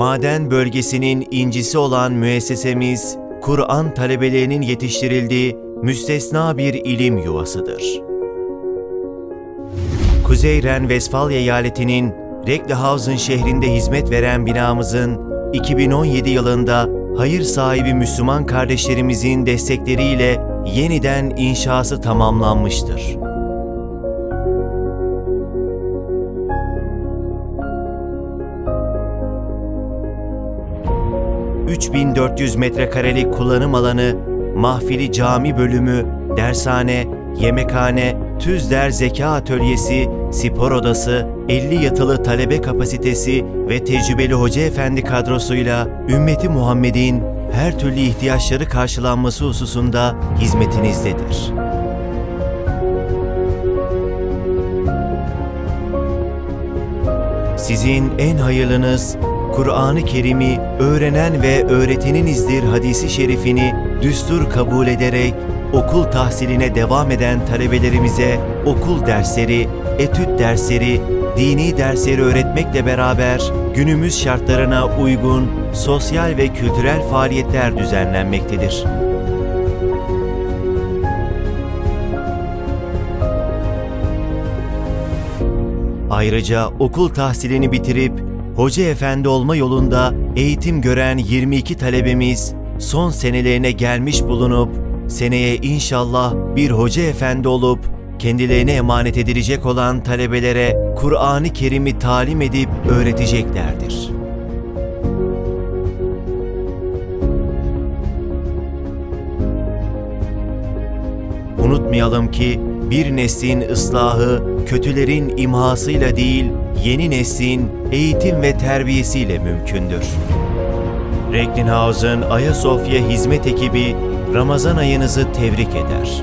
maden bölgesinin incisi olan müessesemiz, Kur'an talebelerinin yetiştirildiği müstesna bir ilim yuvasıdır. Kuzey Ren-Vesfalya eyaletinin Recklinghausen şehrinde hizmet veren binamızın 2017 yılında hayır sahibi Müslüman kardeşlerimizin destekleriyle yeniden inşası tamamlanmıştır. ...3400 metrekarelik kullanım alanı, mahfili cami bölümü, dershane, yemekhane, Tüzder Zeka Atölyesi, spor odası, 50 yatılı talebe kapasitesi ve tecrübeli hoca efendi kadrosuyla ümmeti Muhammed'in her türlü ihtiyaçları karşılanması hususunda hizmetinizdedir. Sizin en hayırlınız Kur'an-ı Kerim'i öğrenen ve öğreteninizdir hadisi şerifini düstur kabul ederek okul tahsiline devam eden talebelerimize okul dersleri, etüt dersleri, dini dersleri öğretmekle beraber günümüz şartlarına uygun sosyal ve kültürel faaliyetler düzenlenmektedir. Ayrıca okul tahsilini bitirip hoca efendi olma yolunda eğitim gören 22 talebemiz son senelerine gelmiş bulunup seneye inşallah bir hoca efendi olup kendilerine emanet edilecek olan talebelere Kur'an-ı Kerim'i talim edip öğreteceklerdir. Unutmayalım ki bir neslin ıslahı kötülerin imhasıyla değil, yeni neslin eğitim ve terbiyesiyle mümkündür. Recklinghausen Ayasofya Hizmet Ekibi Ramazan ayınızı tebrik eder.